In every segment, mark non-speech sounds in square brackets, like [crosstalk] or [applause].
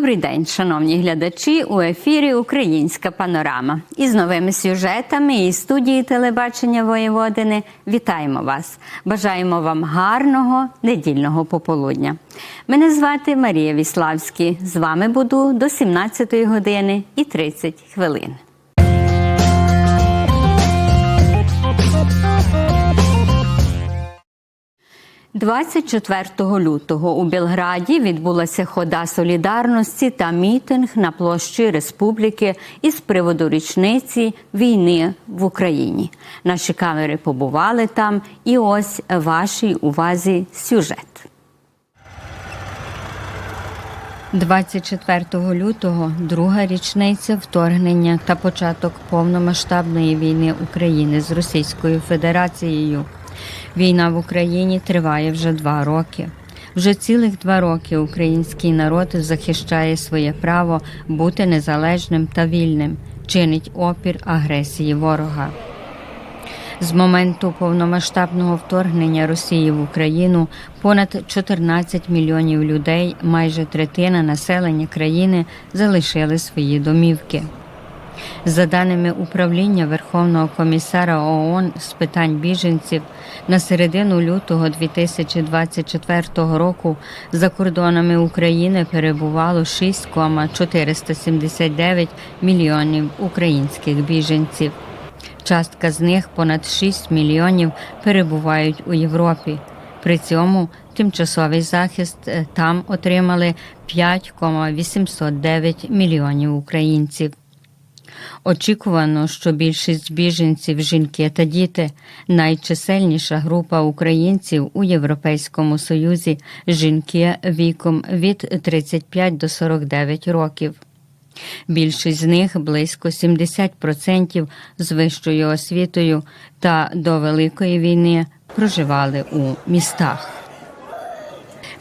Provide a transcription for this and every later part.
Добрий день, шановні глядачі. У ефірі Українська панорама. Із новими сюжетами і студії телебачення Воєводини вітаємо вас. Бажаємо вам гарного недільного пополудня. Мене звати Марія Віславський. З вами буду до 17 години і 30 хвилин. – 24 лютого у Білграді відбулася хода солідарності та мітинг на площі Республіки із приводу річниці війни в Україні. Наші камери побували там, і ось вашій увазі сюжет. 24 лютого друга річниця вторгнення та початок повномасштабної війни України з Російською Федерацією. Війна в Україні триває вже два роки. Вже цілих два роки український народ захищає своє право бути незалежним та вільним, чинить опір агресії ворога. З моменту повномасштабного вторгнення Росії в Україну понад 14 мільйонів людей, майже третина населення країни, залишили свої домівки. За даними управління Верховного комісара ООН з питань біженців, на середину лютого 2024 року за кордонами України перебувало 6,479 мільйонів українських біженців. Частка з них понад 6 мільйонів перебувають у Європі. При цьому тимчасовий захист е, там отримали 5,809 мільйонів українців. Очікувано, що більшість біженців жінки та діти найчисельніша група українців у Європейському Союзі жінки віком від 35 до 49 років. Більшість з них близько 70% з вищою освітою та до Великої війни проживали у містах.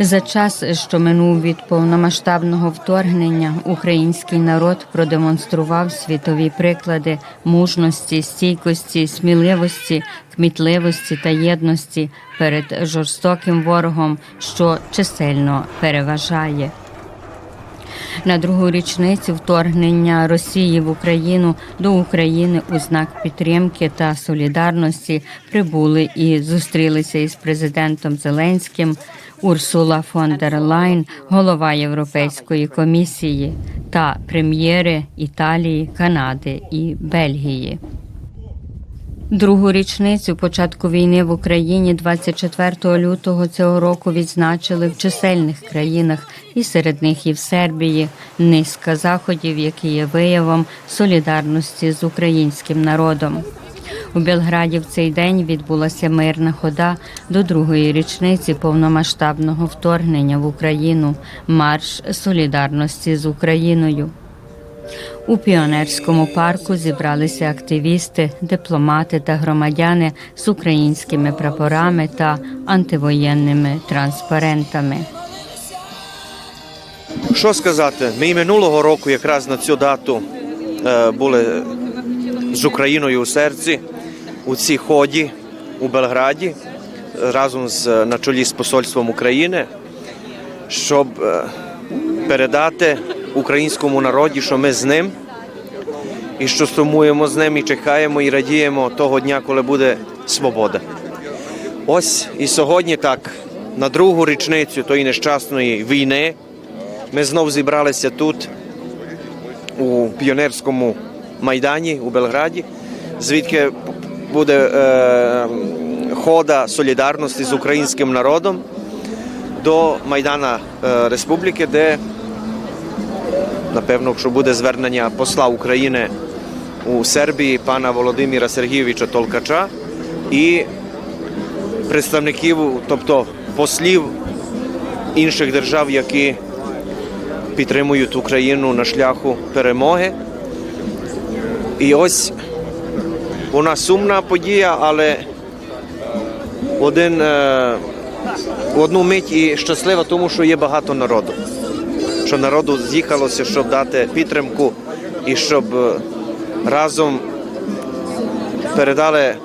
За час, що минув від повномасштабного вторгнення, український народ продемонстрував світові приклади мужності, стійкості, сміливості, кмітливості та єдності перед жорстоким ворогом, що чисельно переважає. На другу річницю вторгнення Росії в Україну до України у знак підтримки та солідарності прибули і зустрілися із президентом Зеленським. Урсула фон дер Лайн, голова Європейської комісії, та прем'єри Італії, Канади і Бельгії. Другу річницю початку війни в Україні 24 лютого цього року відзначили в чисельних країнах, і серед них і в Сербії низка заходів, які є виявом солідарності з українським народом. У Белграді в цей день відбулася мирна хода до другої річниці повномасштабного вторгнення в Україну, марш солідарності з Україною. У піонерському парку зібралися активісти, дипломати та громадяни з українськими прапорами та антивоєнними транспарентами. Що сказати? Ми і минулого року якраз на цю дату е, були з Україною у серці у цій ході у Белграді разом з на чолі з посольством України, щоб е, передати українському народі, що ми з ним і що сумуємо з ним, і чекаємо, і радіємо того дня, коли буде свобода. Ось і сьогодні, так, на другу річницю тої нещасної війни, ми знов зібралися тут, у піонерському майдані у Белграді, звідки буде е, хода солідарності з українським народом до Майдана е, Республіки, де напевно, що буде звернення посла України у Сербії пана Володимира Сергійовича Толкача і представників, тобто послів інших держав, які підтримують Україну на шляху перемоги. І ось вона сумна подія, але один, е, в одну мить і щаслива, тому що є багато народу. Що народу з'їхалося, щоб дати підтримку і щоб е, разом передали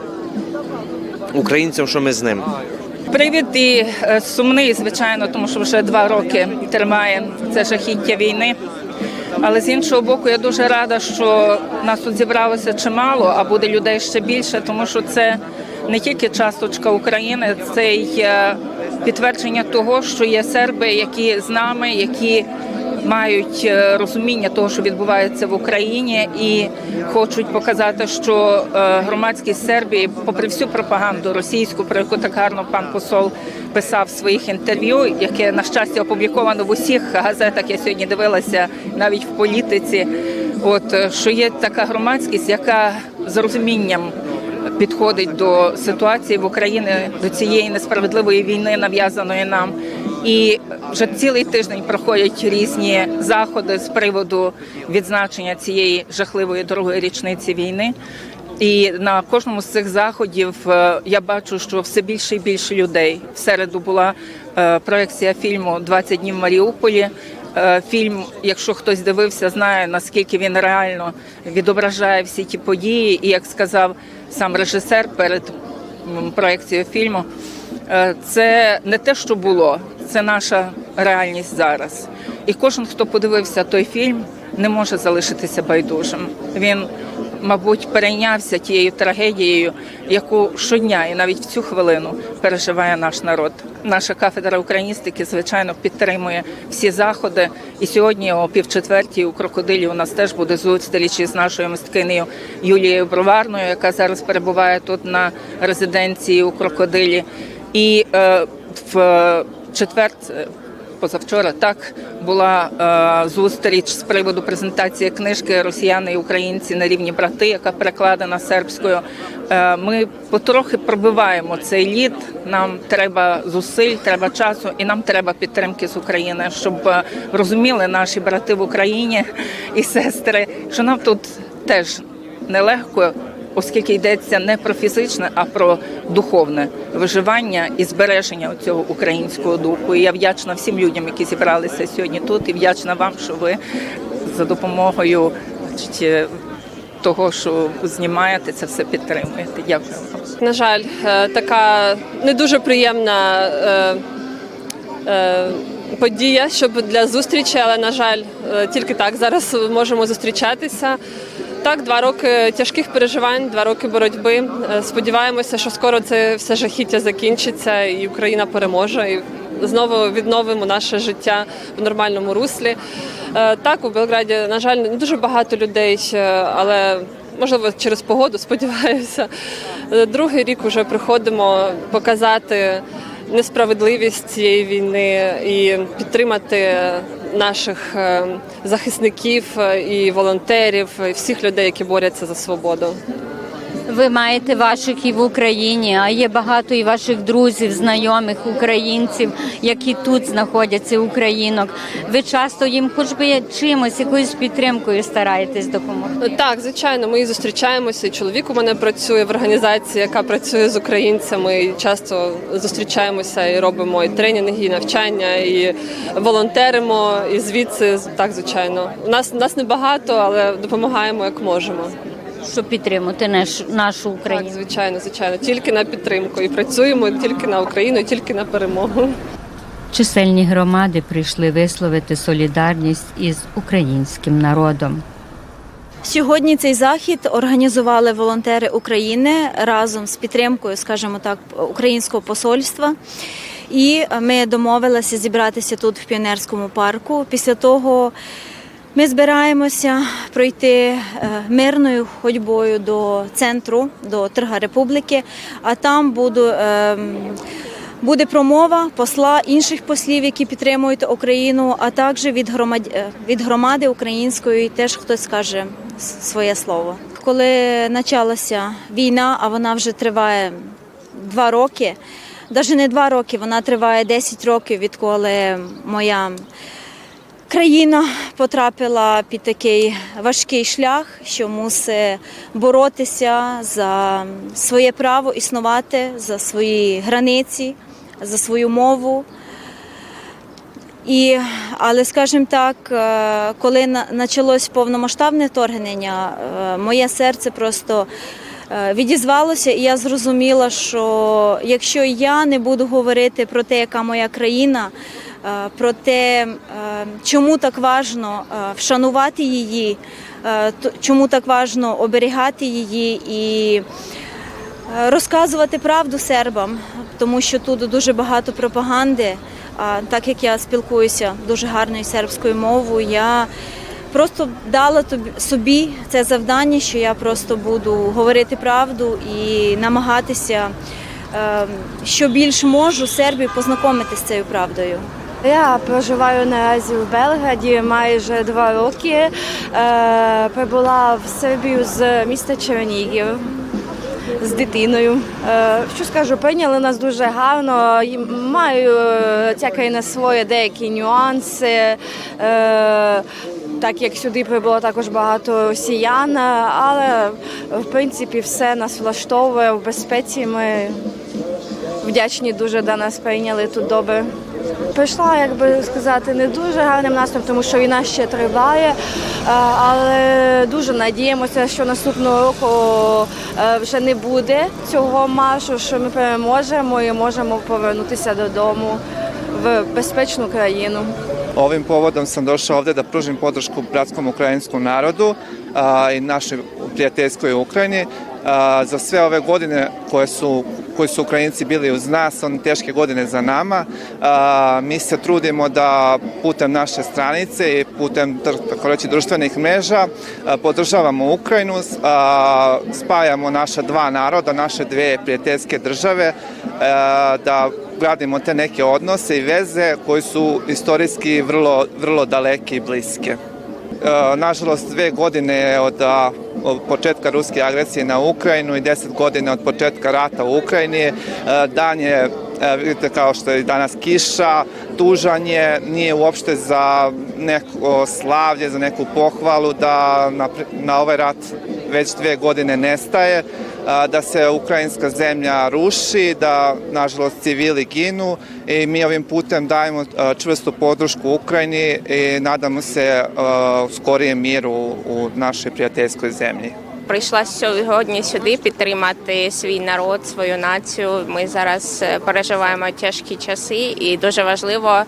українцям, що ми з ним. Привід і е, сумний, звичайно, тому що вже два роки триває це жахіття війни. Але з іншого боку, я дуже рада, що нас тут зібралося чимало, а буде людей ще більше, тому що це не тільки часточка України, це й е, підтвердження того, що є серби, які з нами, які мають е, розуміння того, що відбувається в Україні, і хочуть показати, що е, громадськість Сербії, попри всю пропаганду російську, про яку так гарно пан посол писав в своїх інтерв'ю, яке на щастя опубліковано в усіх газетах. Я сьогодні дивилася навіть в політиці. От е, що є така громадськість, яка з розумінням підходить до ситуації в Україні, до цієї несправедливої війни, нав'язаної нам. І вже цілий тиждень проходять різні заходи з приводу відзначення цієї жахливої другої річниці війни. І на кожному з цих заходів е, я бачу, що все більше і більше людей. В середу була е, проекція фільму «20 днів в Маріуполі. Е, Фільм, якщо хтось дивився, знає наскільки він реально відображає всі ті події. І як сказав сам режисер перед проекцією фільму, це не те, що було, це наша реальність зараз. І кожен, хто подивився той фільм, не може залишитися байдужим. Він, мабуть, перейнявся тією трагедією, яку щодня і навіть в цю хвилину переживає наш народ. Наша кафедра україністики, звичайно, підтримує всі заходи. І сьогодні о півчетвертій у крокодилі у нас теж буде зустріч із нашою мисткинею Юлією Броварною, яка зараз перебуває тут на резиденції у крокодилі. І е, в е, четвер, позавчора, так була е, зустріч з приводу презентації книжки Росіяни і українці на рівні брати, яка перекладена сербською. Е, ми потрохи пробиваємо цей лід. Нам треба зусиль, треба часу, і нам треба підтримки з України, щоб е, розуміли наші брати в Україні і сестри, що нам тут теж нелегко оскільки йдеться не про фізичне, а про духовне виживання і збереження цього українського духу. І я вдячна всім людям, які зібралися сьогодні тут, і вдячна вам, що ви за допомогою е, того, що знімаєте, це все підтримуєте. Дякую. На жаль, е, така не дуже приємна е, подія, щоб для зустрічі, але на жаль, тільки так зараз можемо зустрічатися. Так, два роки тяжких переживань, два роки боротьби. Е, Сподіваємося, що скоро це все жахіття закінчиться і Україна переможе. І знову відновимо наше життя в нормальному руслі. Е, Так, у Белграді, на жаль, не дуже багато людей, е, але можливо через погоду, [laughs] сподіваюся. Другий рік вже приходимо показати несправедливість цієї війни і підтримати наших е, захисників е, і волонтерів, і всіх людей, які борються за свободу. Ви маєте ваших і в Україні, а є багато і ваших друзів, знайомих українців, які тут знаходяться, українок. Ви часто їм, хоч би чимось, якоюсь підтримкою стараєтесь допомогти. Так, звичайно, ми і зустрічаємося. Чоловік у мене працює в організації, яка працює з українцями. І часто зустрічаємося і робимо і тренінги, і навчання, і волонтеримо. І звідси так, звичайно. У нас нас небагато, але допомагаємо як можемо. Щоб підтримати наш, нашу Так, Україну. звичайно, звичайно, тільки на підтримку. І працюємо тільки на Україну, і тільки на перемогу. Чисельні громади прийшли висловити солідарність із українським народом. Сьогодні цей захід організували волонтери України разом з підтримкою, скажімо так, українського посольства. І ми домовилися зібратися тут в піонерському парку. Після того ми збираємося пройти е, мирною ходьбою до центру, до Торга Республіки, а там буду. ем, Буде промова посла інших послів, які підтримують Україну, а також від громади, е, від громади української теж хтось скаже своє слово. Коли почалася війна, а вона вже триває два роки, навіть не два роки, вона триває 10 років, відколи моя країна потрапила під такий важкий шлях, що мусить боротися за своє право існувати, за свої границі, за свою мову. І, але, скажімо так, е, коли почалось повномасштабне вторгнення, е, моє серце просто е, відізвалося, і я зрозуміла, що якщо я не буду говорити про те, яка моя країна, про те, е, чому так важно е, вшанувати її, е, чому так важно оберігати її і е, розказувати правду сербам, тому що тут дуже багато пропаганди. А так як я спілкуюся дуже гарною сербською мовою, я просто дала собі це завдання, що я просто буду говорити правду і намагатися, е, що більш можу сербів познайомити з цією правдою. Я проживаю наразі в Белграді майже два роки. Е, прибула в Сербію з міста Чернігів з дитиною. Е, що скажу, прийняли нас дуже гарно. Маю е, ця країна свої деякі нюанси. Так як сюди прибуло також багато росіян, але в принципі все нас влаштовує в безпеці. Ми вдячні дуже до нас прийняли тут добре. Прийшла, як би сказати, не дуже гарним настроєм, тому що війна ще триває, е, але дуже надіємося, що наступного року е, вже не буде цього маршу, що ми переможемо і можемо повернутися додому в безпечну країну. Ovim povodom sam došao ovde da pružim podršku bratskom ukrajinskom narodu a, i našoj prijateljskoj Ukrajini a, za sve ove godine koje su koji su Ukrajinci bili uz nas, one teške godine za nama. A, mi se trudimo da putem naše stranice i putem tako reći društvenih mreža a, podržavamo Ukrajinu, a, spajamo naša dva naroda, naše dve prijateljske države, a, da gradimo te neke odnose i veze koji su istorijski vrlo, vrlo daleke i bliske. Nažalost, dve godine od, od početka ruske agresije na Ukrajinu i deset godina od početka rata u Ukrajini, e, dan je, e, vidite kao što je danas kiša, tužan je, nije uopšte za neko slavlje, za neku pohvalu da na, na ovaj rat već dve godine nestaje, da se ukrajinska zemlja ruši, da nažalost civili ginu i mi ovim putem dajemo čvrstu podršku Ukrajini i nadamo se skorijem miru u našoj prijateljskoj zemlji. Прийшла сьогодні сюди підтримати свій народ, свою націю. Ми зараз е, переживаємо тяжкі часи, і дуже важливо е,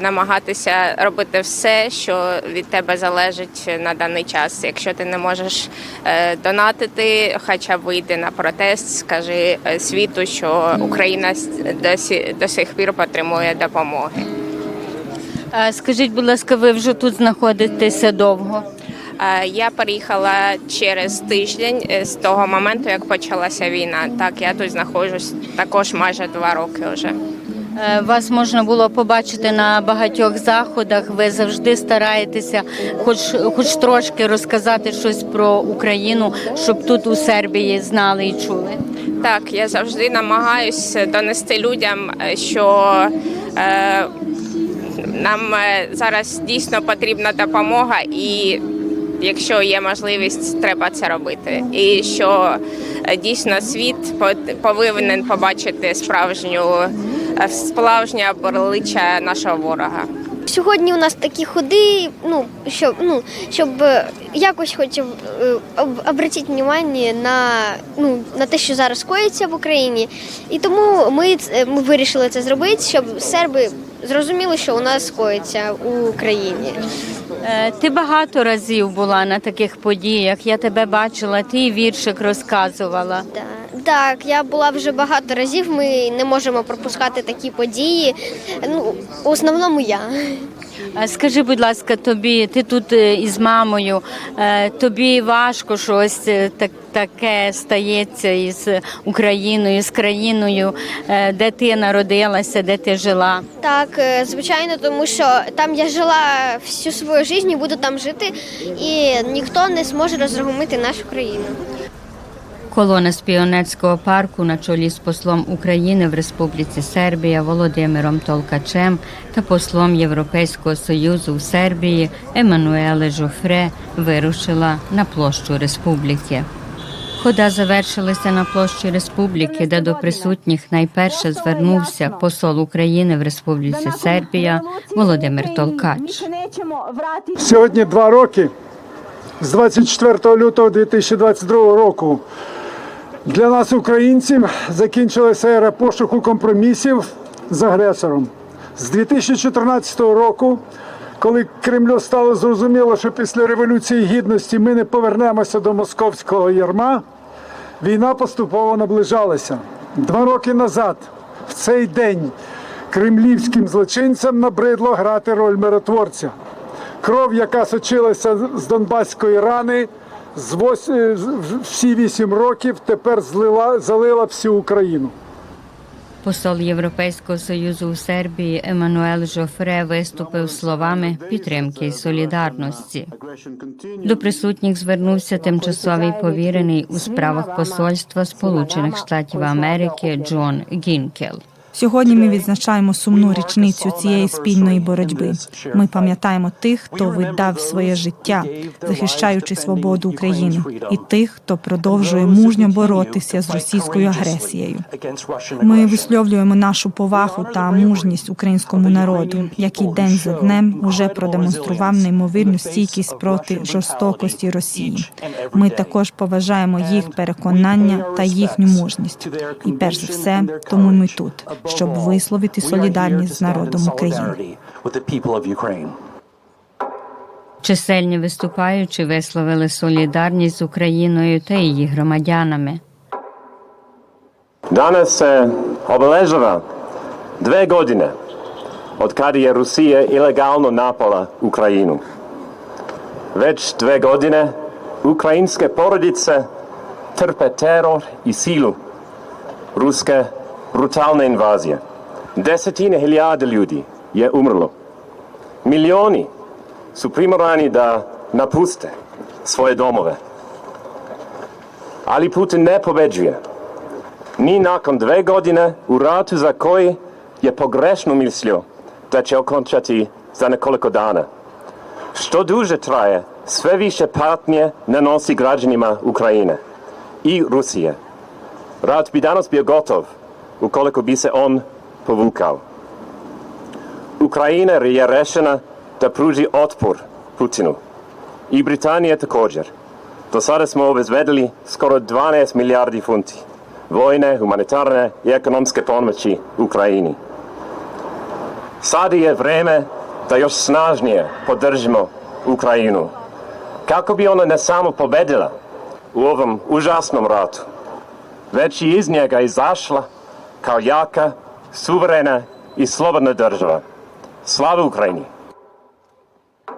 намагатися робити все, що від тебе залежить на даний час. Якщо ти не можеш е, донатити, хоча б вийди на протест, скажи е, світу, що Україна досі до сих пір потребує допомоги. Е, Скажіть, будь ласка, ви вже тут знаходитеся довго? Е, Я переїхала через тиждень е, з того моменту, як почалася війна. Так, я тут знаходжусь також майже два роки вже. Е, Вас можна було побачити на багатьох заходах. Ви завжди стараєтеся, хоч, хоч трошки розказати щось про Україну, щоб тут у Сербії знали і чули. Так, я завжди намагаюся донести людям, е, що е, нам е, зараз дійсно потрібна допомога, і якщо є можливість, треба це робити. І що е, дійсно світ по- повинен побачити справжню е, справжнє обличчя нашого ворога. Сьогодні у нас такі ходи, ну щоб ну щоб е, якось хоч об- обратити увагу на ну на те, що зараз коїться в Україні, і тому ми, ми вирішили це зробити, щоб серби зрозуміли, що у нас коїться у Україні. Е, Ти багато разів була на таких подіях. Я тебе бачила, ти віршик розказувала. Так, я була вже багато разів. Ми не можемо пропускати такі події. Ну, в основному я. А Скажи, будь ласка, тобі, ти тут е, із мамою, е, тобі важко щось е, так, таке стається із Україною, з країною, е, де ти народилася, де ти жила. Так, е, звичайно, тому що там я жила всю свою життя, буду там жити, і ніхто не зможе розгромити нашу країну. Колона з піонерського парку на чолі з послом України в Республіці Сербія Володимиром Толкачем та послом Європейського союзу в Сербії Еммануеле Жофре вирушила на площу республіки. Хода завершилася на площі республіки, де до присутніх найперше звернувся посол України в Республіці Сербія Володимир Толкач. Сьогодні два роки з 24 лютого 2022 року Для нас, українців, закінчилася ера пошуку компромісів з агресором. З 2014 року, коли Кремлю стало зрозуміло, що після Революції Гідності ми не повернемося до московського ярма, війна поступово наближалася. Два роки назад, в цей день, кремлівським злочинцям набридло грати роль миротворця. Кров, яка сочилася з Донбаської рани, з вось- всі вісім років тепер злила, залила всю Україну. Посол Європейського союзу у Сербії Еммануел Жофре виступив словами підтримки і солідарності. До присутніх звернувся тимчасовий повірений у справах посольства Сполучених Штатів Америки Джон Гінкел. Сьогодні ми відзначаємо сумну річницю цієї спільної боротьби. Ми пам'ятаємо тих, хто віддав своє життя, захищаючи свободу України, і тих, хто продовжує мужньо боротися з російською агресією. Ми висловлюємо нашу повагу та мужність українському народу, який день за днем уже продемонстрував неймовірну стійкість проти жорстокості Росії. Ми також поважаємо їх переконання та їхню мужність. І перш за все, тому ми тут, щоб висловити солідарність з народом України. Чисельні виступаючі висловили солідарність з Україною та її громадянами. Danas se obeležava dve godine od kada je Rusija ilegalno napala Ukrajinu. Već dve godine ukrajinske porodice trpe teror i silu ruske brutalne invazije. Desetine hiljada ljudi je umrlo. Milioni su primorani da napuste svoje domove. Ali Putin ne pobeđuje. Ni nakon dve godine u ratu za koji je pogrešno mislio da će okončati za nekoliko dana. Što duže traje, sve više patnje nanosi građanima Ukrajine i Rusije. Rat bi danas bio gotov ukoliko bi se on povukao. Ukrajina je rešena da pruži otpor Putinu. I Britanija također. Do sada smo obezbedili skoro 12 milijardi funti vojne, humanitarne i ekonomske pomoći Ukrajini. Sada je vreme da još snažnije podržimo Ukrajinu. Kako bi ona ne samo pobedila u ovom užasnom ratu, već i iz njega izašla kao jaka, suverena i slobodna država. Slava Ukrajini!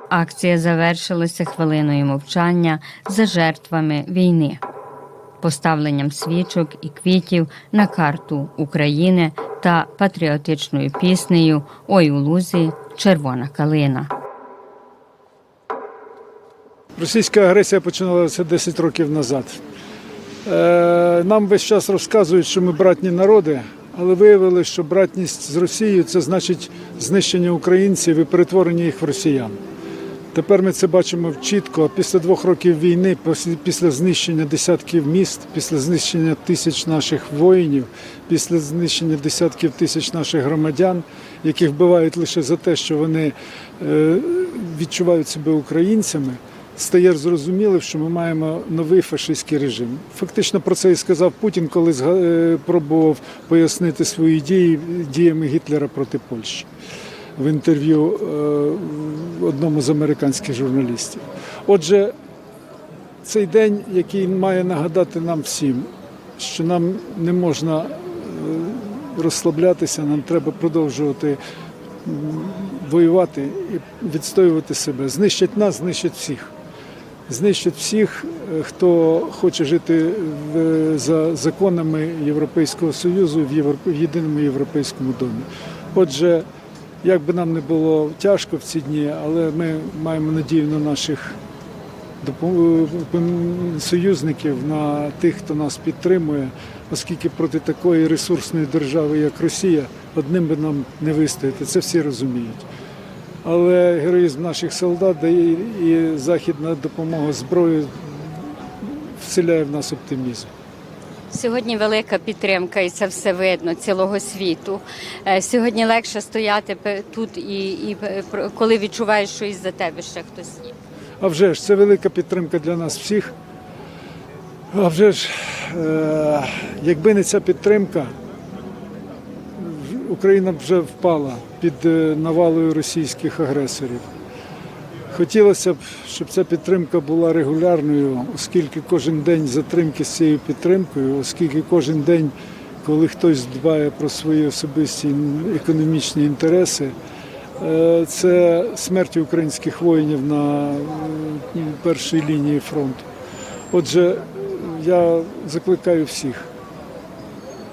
Акція завершилася хвилиною мовчання за жертвами війни, поставленням свічок і квітів на карту України та патріотичною піснею Ой у лузі червона калина. Російська агресія починалася 10 років назад. Е, Нам весь час розказують, що ми братні народи, але виявили, що братність з Росією це значить знищення українців і перетворення їх в росіян. Тепер ми це бачимо чітко. Після двох років війни, після- знищення десятків міст, після знищення тисяч наших воїнів, після знищення десятків тисяч наших громадян, яких вбивають лише за те, що вони е, відчувають себе українцями, стає зрозумілим, що ми маємо новий фашистський режим. Фактично про це і сказав Путін, коли е, пробував пояснити свої дії діями Гітлера проти Польщі в інтерв'ю е, одному з американських журналістів. Отже, цей день, який має нагадати нам всім, що нам не можна е, розслаблятися, нам треба продовжувати воювати і відстоювати себе. Знищать нас, знищать всіх. Знищать всіх, е, хто хоче жити за законами Європейського Союзу в, єдиному європейському домі. Отже, як би нам не було тяжко в ці дні, але ми маємо надію на наших союзників, на тих, хто нас підтримує, оскільки проти такої ресурсної держави, як Росія, одним би нам не вистояти. Це всі розуміють. Але героїзм наших солдат дає і західна допомога зброї вселяє в нас оптимізм. Сьогодні велика підтримка, і це все видно цілого світу. Е, Сьогодні легше стояти тут і, і е, коли відчуваєш, що із-за тебе ще хтось є. А вже ж це велика підтримка для нас всіх. А вже ж, е, якби не ця підтримка, Україна б вже впала під е, навалою російських агресорів. Хотілося б, щоб ця підтримка була регулярною, оскільки кожен день затримки з цією підтримкою, оскільки кожен день, коли хтось дбає про свої особисті економічні інтереси, е, це смерть українських воїнів на е, першій лінії фронту. Отже, я закликаю всіх,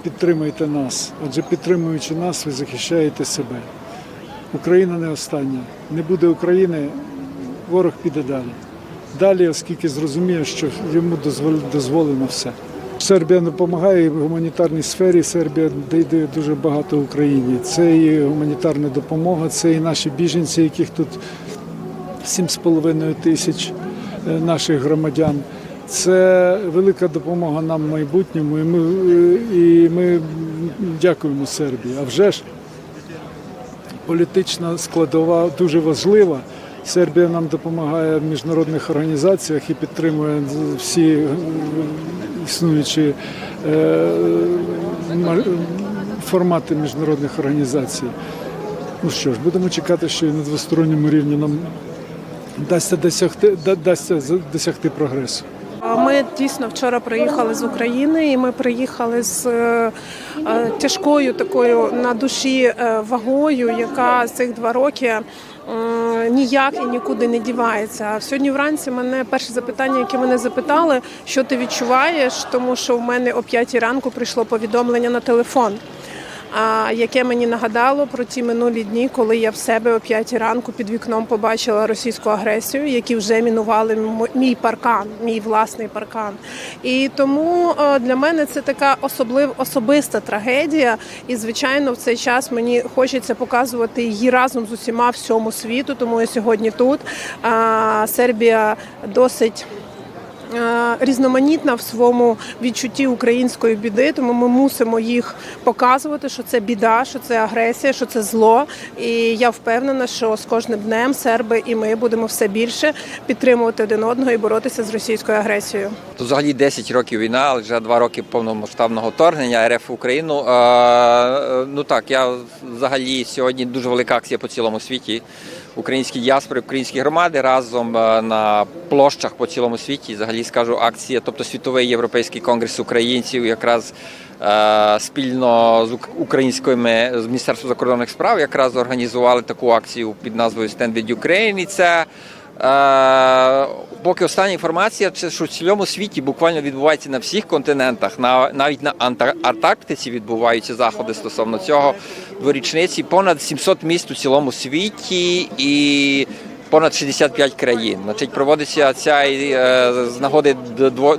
підтримайте нас, адже підтримуючи нас, ви захищаєте себе. Україна не остання. Не буде України, ворог піде далі. Далі, оскільки зрозуміє, що йому дозволено все. Сербія допомагає в гуманітарній сфері. Сербія дає дуже багато Україні. Це і гуманітарна допомога, це і наші біженці, яких тут 7,5 тисяч е, наших громадян. Це велика допомога нам в майбутньому, і ми, е, і ми дякуємо Сербії. А вже ж політична складова дуже важлива. Сербія нам допомагає в міжнародних організаціях і підтримує всі е, існуючі е, формати міжнародних організацій. Ну що ж, будемо чекати, що і на двосторонньому рівні нам вдасться досягти, да- дасться досягти прогресу. Ми дійсно вчора приїхали з України, і ми приїхали з е, е, тяжкою такою на душі е, вагою, яка цих два роки ніяк і нікуди не дівається. Сьогодні вранці мене перше запитання, яке мене запитали, що ти відчуваєш, тому що в мене о 5 ранку прийшло повідомлення на телефон. Яке мені нагадало про ті минулі дні, коли я в себе о 5 ранку під вікном побачила російську агресію, які вже мінували мій паркан, мій власний паркан. І тому е, для мене це така особлив, особиста трагедія. І звичайно, в цей час мені хочеться показувати її разом з усіма всьому світу. Тому я сьогодні тут. Сербія досить різноманітна в своєму відчутті української біди, тому ми мусимо їх показувати, що це біда, що це агресія, що це зло. І я впевнена, що з кожним днем серби і ми будемо все більше підтримувати один одного і боротися з російською агресією. Тут взагалі 10 років війна, але вже 2 роки повномасштабного вторгнення РФ в Україну. Е, Ну так, я взагалі сьогодні дуже велика акція по цілому світі. Українські діаспори, українські громади разом е, на площах по цілому світі. Взагалі скажу акція, тобто світовий європейський конгрес українців, якраз е, спільно з ук- українськими з Міністерством закордонних справ якраз організували таку акцію під назвою Stand with Ukraine. І це поки остання інформація, це що в цілому світі буквально відбувається на всіх континентах, на навіть на Анта- Антарктиці відбуваються заходи стосовно цього дворічниці. Понад 700 міст у цілому світі і понад 65 країн. Значить, проводиться ця е, з нагоди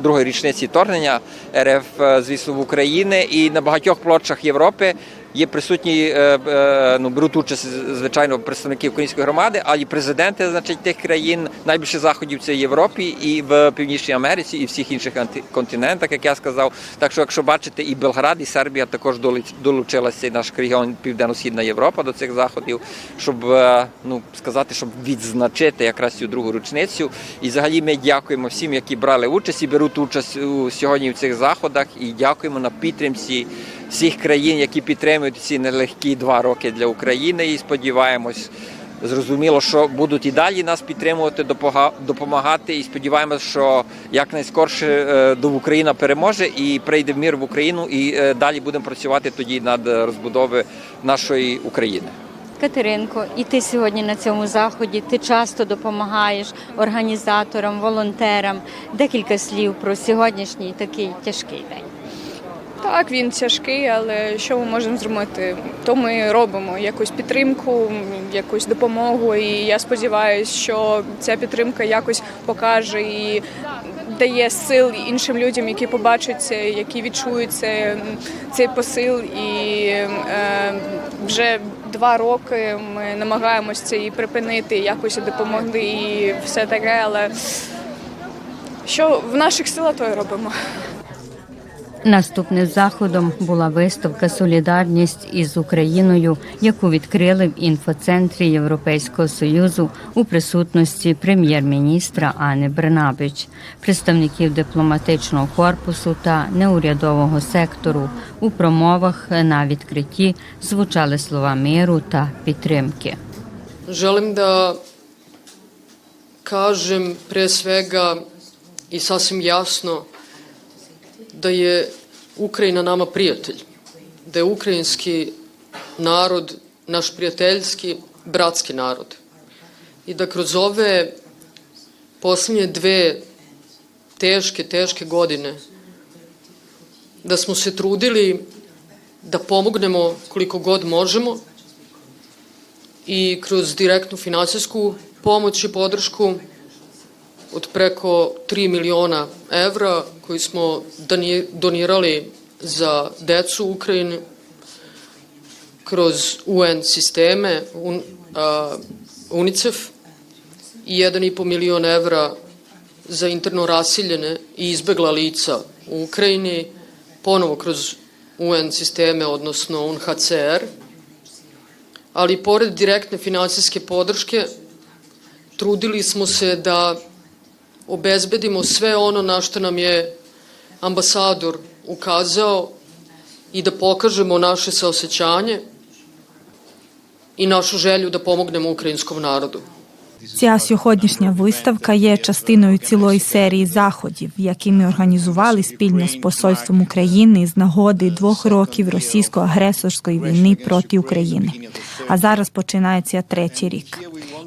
другої річниці вторгнення РФ, е, звісно, в Україні і на багатьох площах Європи. Є присутні, е, е, ну беруть участь звичайно представники української громади, але й президенти, значить, тих країн найбільше заходів це Європі і в Північній Америці, і всіх інших континентах, як я сказав. Так що, якщо бачите, і Белград, і Сербія також долуч- долучилася наш регіон Південно-Східна Європа до цих заходів, щоб е, ну сказати, щоб відзначити якраз цю другу річницю. І взагалі ми дякуємо всім, які брали участь і беруть участь у сьогодні в цих заходах. І дякуємо на підтримці всіх країн, які підтримують ці нелегкі два роки для України. І сподіваємось, зрозуміло, що будуть і далі нас підтримувати, допомагати. І сподіваємось, що якнайскорше е, до Україна переможе і прийде в мир в Україну. І е, далі будемо працювати тоді над розбудовою нашої України. Катеринко, і ти сьогодні на цьому заході. Ти часто допомагаєш організаторам, волонтерам. Декілька слів про сьогоднішній такий тяжкий день. Так, він тяжкий, але що ми можемо зробити? То ми робимо якусь підтримку, якусь допомогу. І я сподіваюся, що ця підтримка якось покаже і дає сил іншим людям, які побачать це, які відчують це, цей посил. І е, вже два роки ми намагаємося це і припинити, якось допомогти, і все таке. Але що в наших силах, то й робимо. Наступним заходом була виставка Солідарність із Україною, яку відкрили в інфоцентрі Європейського союзу у присутності прем'єр-міністра Ани Бернабич, представників дипломатичного корпусу та неурядового сектору. У промовах на відкритті звучали слова миру та підтримки. Da kažem pre svega i sasvim jasno da je Ukrajina nama prijatelj, da je ukrajinski narod naš prijateljski, bratski narod. I da kroz ove posljednje dve teške, teške godine da smo se trudili da pomognemo koliko god možemo i kroz direktnu finansijsku pomoć i podršku od preko 3 miliona evra koji smo donirali za decu u Ukrajini, kroz UN sisteme, un, a, UNICEF i 1,5 milion evra za interno rasiljene i izbegla lica u Ukrajini, ponovo kroz UN sisteme, odnosno UNHCR, ali pored direktne finansijske podrške trudili smo se da obezbedimo sve ono na što nam je ambasador ukazao i da pokažemo naše saosećanje i našu želju da pomognemo ukrajinskom narodu. Ця сьогоднішня виставка є частиною цілої серії заходів, які ми організували спільно з посольством України з нагоди двох років російсько-агресорської війни проти України. А зараз починається третій рік.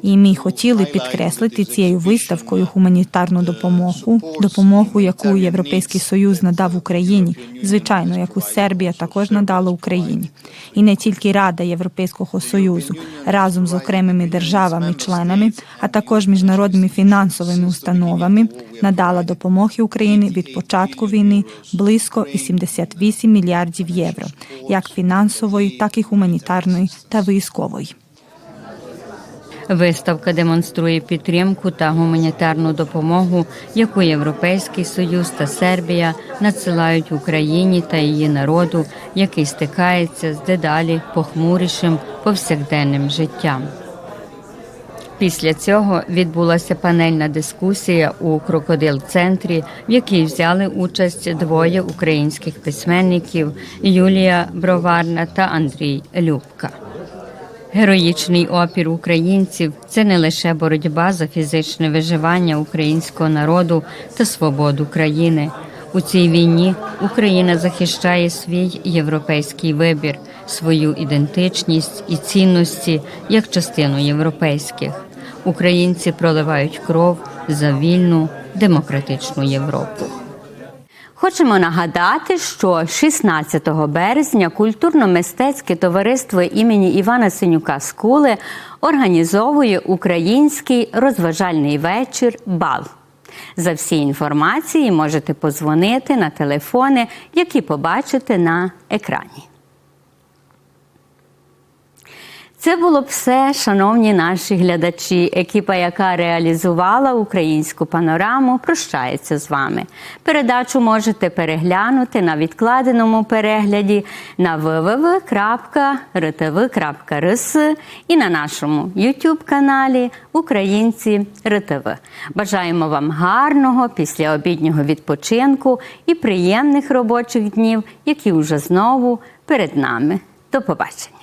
І ми хотіли підкреслити цією виставкою гуманітарну допомогу, допомогу, яку Європейський Союз надав Україні, звичайно, яку Сербія також надала Україні, і не тільки Рада Європейського Союзу разом з окремими державами-членами, а також міжнародними фінансовими установами надала допомоги Україні від початку війни близько 88 мільярдів євро, як фінансової, так і гуманітарної та військової. Виставка демонструє підтримку та гуманітарну допомогу, яку Європейський Союз та Сербія надсилають Україні та її народу, який стикається з дедалі похмурішим повсякденним життям. Після цього відбулася панельна дискусія у крокодил-центрі, в якій взяли участь двоє українських письменників Юлія Броварна та Андрій Любка. Героїчний опір українців це не лише боротьба за фізичне виживання українського народу та свободу країни. У цій війні Україна захищає свій європейський вибір, свою ідентичність і цінності як частину європейських. Українці проливають кров за вільну демократичну Європу. Хочемо нагадати, що 16 березня культурно-мистецьке товариство імені Івана Синюка Скули організовує український розважальний вечір Бал. За всі інформації можете позвонити на телефони, які побачите на екрані. Це було б все, шановні наші глядачі. Екіпа, яка реалізувала українську панораму, прощається з вами. Передачу можете переглянути на відкладеному перегляді на www.rtv.rs і на нашому youtube каналі Українці РТВ. Бажаємо вам гарного післяобіднього відпочинку і приємних робочих днів, які вже знову перед нами. До побачення.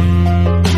Thank you.